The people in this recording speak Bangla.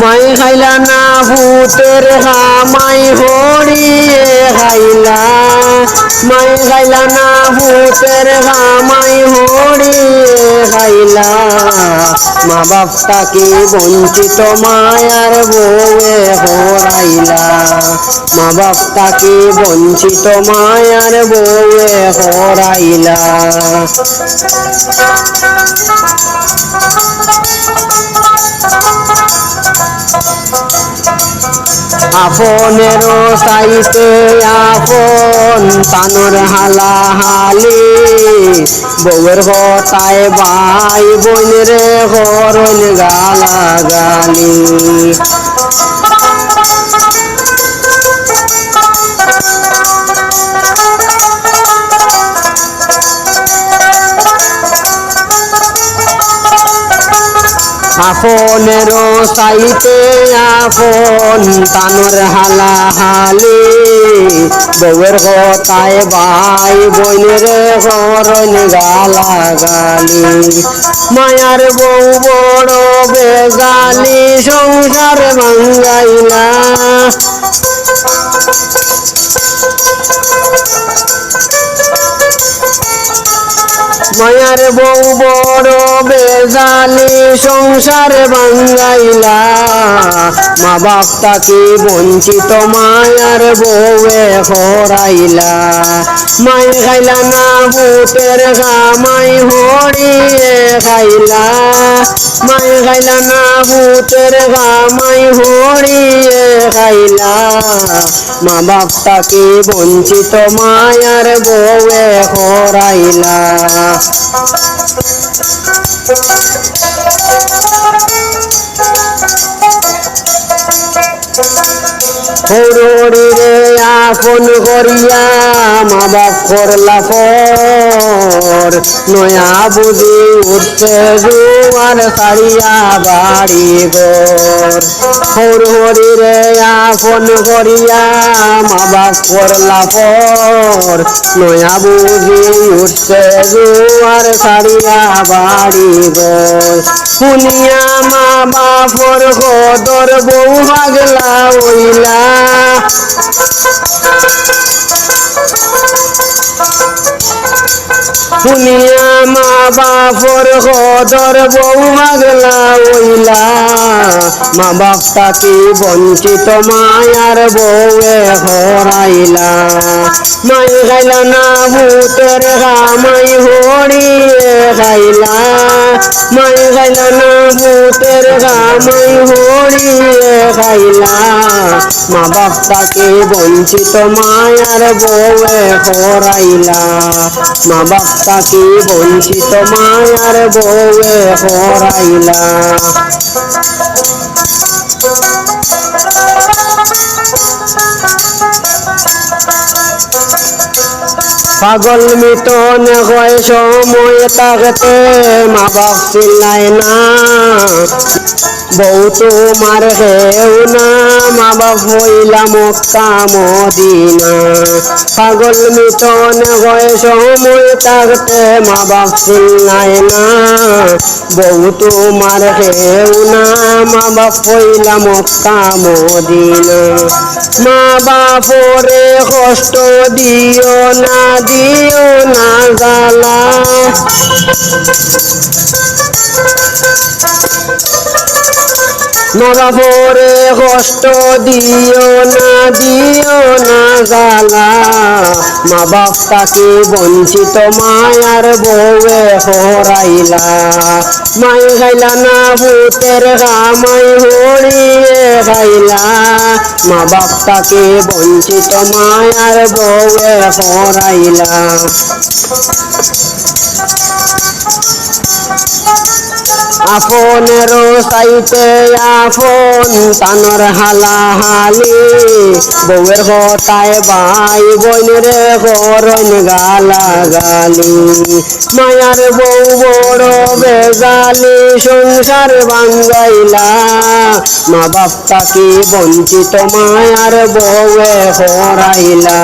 মাই হাইলা না ভূতের হা মাই খাইলা মাই খাইলা না ভূতের মাই হরিয়ে খাইলা মা বাপ তাকে বঞ্চিত মায়ার বউয়ে হরাইলা? মা বাপ তাকে বঞ্চিত মায়ার বউয়ে হরাইলা? আপনের সাইতে আপন তানোর হালা হালি বউয়ের হতায় ভাই বোনের ঘর গালা গালি আপনের সাইতে আপন তানোর হালা হালি বউয়ের হতায় ভাই বোনের হরণ গালা গালি মায়ার বউ বড় বেগালি সংসার ভাঙ্গাইলা। মায়ার বউ বড় বেজালি সংসার ভাঙ্গাইলা মা বাপ তাকে বঞ্চিত মায়ার বউয়ে হরাইলা। মাই খাইলা না ভূতের গামাই হরিয়ে খাইলা। মাই খাইলা না ভূতের গামাই হরিয়ে খাইলা মা বাপ বঞ্চিত মায়ার বউয়ে হরাইলা। হরি রে আপন করিয়া মা বাপ করলা পর নয়া বুঝি উঠছে জুয়ার সারিয়া বাড়ি ঘর। হর রে আপন করিয়া মা বাপ করলা পর নয়া বুঝি উঠছে জুয়ার সারিয়া বাড়ি ঘর। শুনিয়া মা বাপর গদর বউ পাগলা ওইলা শুনিয়া মা বাপর গদর বউ পাগলা ওইলা মা বাপ তাকে বঞ্চিত মায়ার বউয়ে হরাইলা? মাই খাইলা না ভূতের গামাই হরিয়ে খাইলা মাই খাইলা না ভূতের গামাই হরিয়ে খাইলা মা বাপ তাকে বঞ্চিত মায়ার বউয়ে হরাইলা। মা বাপ তাকে বঞ্চিত মায়ার বউয়ে হরাইলা। পাগল মিটন হয় সময় তাকতে মা বাপ চিল্লায় না। বউ তোমার হেউ না, মা বাপ হইলা পাগল মিটন হয় সময় তাকতে মা বাপ চিল্লায় না। বউ তোমার হেউ না, মা বাপ হইলা মক্কা মদিনা। মা বাপরে কষ্ট দিও না দিও না গালা মা বাপরে কষ্ট দিও না দিও না গালা মা বাপ তাকে বঞ্চিত মায়ার বউয়ে হরাইলা। মাই খাইলা না ভূতের গামাই হরিয়ে খাইলা মা বাপ তাকে বঞ্চিত মায়ার বউয়ে হরাইলা। আপনের সাইতে আপন, তানর হালা হালি বউয়ের হতায় ভাই বোনের করন গালা গালি মায়ার বউ বড় বেগালি সংসার ভাঙ্গাইলা মা বাপ তাকে বঞ্চিত, মায়ার বউয়ে হরাইলা।